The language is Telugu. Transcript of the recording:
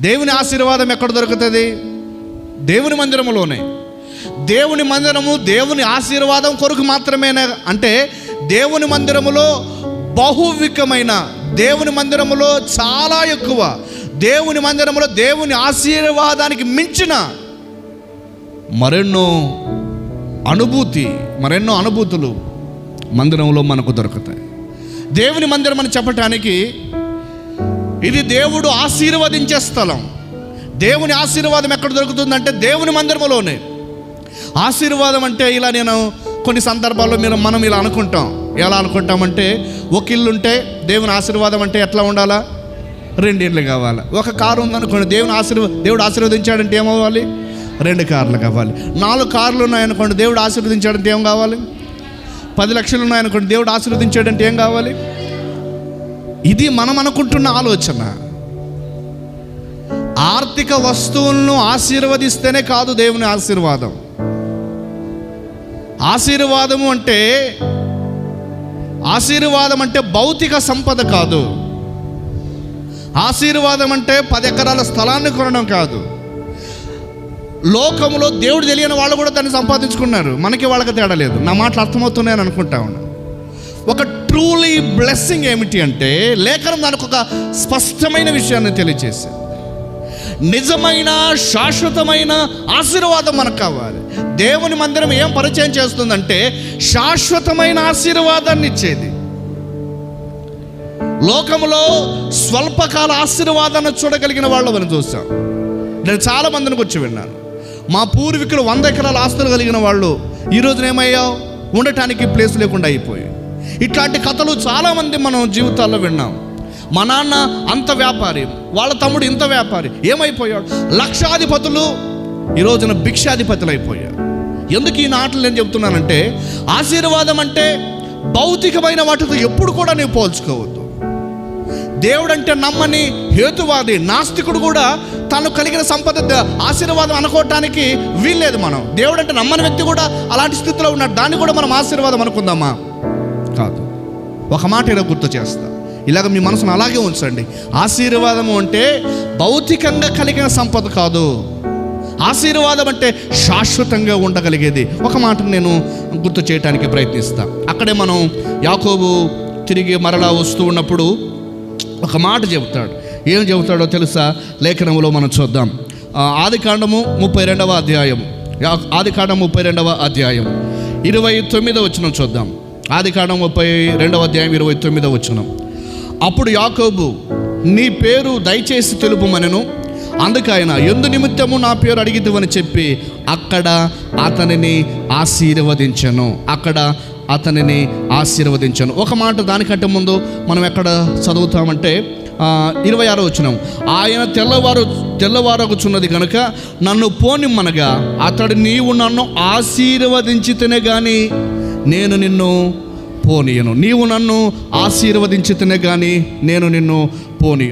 దేవుని ఆశీర్వాదం ఎక్కడ దొరుకుతుంది? దేవుని మందిరములోనే. దేవుని మందిరము దేవుని ఆశీర్వాదం కొరకు మాత్రమేనా అంటే దేవుని మందిరములో బహువికమైన దేవుని మందిరములో చాలా ఎక్కువ దేవుని మందిరములో దేవుని ఆశీర్వాదానికి మించిన మరెన్నో అనుభూతి మరెన్నో అనుభూతులు మందిరంలో మనకు దొరుకుతాయి. దేవుని మందిరం అని చెప్పటానికి ఇది దేవుడు ఆశీర్వదించే స్థలం. దేవుని ఆశీర్వాదం ఎక్కడ దొరుకుతుందంటే దేవుని మందిరంలోనే ఆశీర్వాదం అంటే ఇలా నేను కొన్ని సందర్భాల్లో మీరు మనం ఇలా అనుకుంటాం. ఎలా అనుకుంటామంటే ఒక ఇల్లు ఉంటే దేవుని ఆశీర్వాదం అంటే ఎట్లా ఉండాలా? రెండు ఇళ్ళు కావాలి. ఒక కారు ఉందనుకోండి దేవుని ఆశీర్వ దేవుడు ఆశీర్వదించాడంటే ఏమవ్వాలి రెండు కార్లు కావాలి. నాలుగు కార్లు ఉన్నాయనుకోండి దేవుడు ఆశీర్వదించాడంటే ఏం కావాలి? పది లక్షలు ఉన్నాయనుకోండి దేవుడు ఆశీర్వదించాడంటే ఏం కావాలి? ఇది మనం అనుకుంటున్న ఆలోచన. ఆర్థిక వస్తువులను ఆశీర్వదిస్తేనే కాదు దేవుని ఆశీర్వాదం. ఆశీర్వాదము అంటే ఆశీర్వాదం అంటే భౌతిక సంపద కాదు. ఆశీర్వాదం అంటే పది ఎకరాల స్థలాన్ని కొనడం కాదు. లోకంలో దేవుడు తెలియని వాళ్ళు కూడా దాన్ని సంపాదించుకున్నారు. మనకి వాళ్ళకి తేడా లేదు. నా మాటలు అర్థమవుతున్నాయని అనుకుంటా ఉన్నా. ఒక ట్రూలీ బ్లెస్సింగ్ ఏమిటి అంటే లేఖనం దానికి ఒక స్పష్టమైన విషయాన్ని తెలియజేసింది నిజమైన శాశ్వతమైన ఆశీర్వాదం మనకు కావాలి. దేవుని మందిరం ఏం పరిచయం చేస్తుందంటే శాశ్వతమైన ఆశీర్వాదాన్ని ఇచ్చేది. లోకంలో స్వల్పకాల ఆశీర్వాదాన్ని చూడగలిగిన వాళ్ళు మనం చూసాం. నేను చాలా మందిని వచ్చి విన్నాను. మా పూర్వీకులు వంద ఎకరాల ఆస్తులు కలిగిన వాళ్ళు ఈ ఏమయ్యావు? ఉండటానికి ప్లేస్ లేకుండా అయిపోయి. ఇట్లాంటి కథలు చాలామంది మనం జీవితాల్లో విన్నాం. మా నాన్న అంత వ్యాపారి వాళ్ళ తమ్ముడు ఇంత వ్యాపారి ఏమైపోయాడు? లక్షాధిపతులు ఈ రోజున భిక్షాధిపతులు అయిపోయారు. ఎందుకు ఈ నాటలు నేను చెప్తున్నానంటే ఆశీర్వాదం అంటే భౌతికమైన వాటితో ఎప్పుడు కూడా నీవు పోల్చుకోవద్దు. దేవుడంటే నమ్మని హేతువాది నాస్తికుడు కూడా తను కలిగిన సంపద ఆశీర్వాదం అనుకోవటానికి వీల్లేదు మనం. దేవుడంటే నమ్మని వ్యక్తి కూడా అలాంటి స్థితిలో ఉన్నాడు. దాన్ని కూడా మనం ఆశీర్వాదం అనుకుందామా? కాదు. ఒక మాట ఇలా గుర్తు చేస్తా. ఇలాగ మీ మనసును అలాగే ఉంచండి. ఆశీర్వాదము అంటే భౌతికంగా కలిగిన సంపద కాదు. ఆశీర్వాదం అంటే శాశ్వతంగా ఉండగలిగేది. ఒక మాట నేను గుర్తు చేయడానికి ప్రయత్నిస్తా. అక్కడే మనం యాకోబు తిరిగి మరలా వస్తూ ఉన్నప్పుడు ఒక మాట చెబుతాడు. ఏం చెబుతాడో తెలుసా? లేఖనములో మనం చూద్దాం. ఆది కాండము ముప్పై రెండవ అధ్యాయం యా- ఆది కాండం ముప్పై రెండవ అధ్యాయం. ఇరవై తొమ్మిదవ వచ్చిన చూద్దాం. ఆది కాండం ముప్పై రెండవ అధ్యాయం ఇరవై తొమ్మిదవ వచ్చిన అప్పుడు యాకోబు నీ పేరు దయచేసి తెలుపుమనను. అందుకైన ఎందు నిమిత్తము నా పేరు అడిగితువని చెప్పి అక్కడ అతనిని ఆశీర్వదించను. అక్కడ అతనిని ఆశీర్వదించను. ఒక మాట దానికంటే ముందు మనం ఎక్కడ చదువుతామంటే ఇరవై ఆరో వచ్చినాం ఆయన తెల్లవారు తెల్లవారగుచున్నది కనుక నన్ను పోనిమ్మనగా అతడు నీవు నన్ను ఆశీర్వదించితేనే కానీ నేను నిన్ను పోనీయను. నీవు నన్ను ఆశీర్వదించితేనే కానీ నేను నిన్ను పోనీ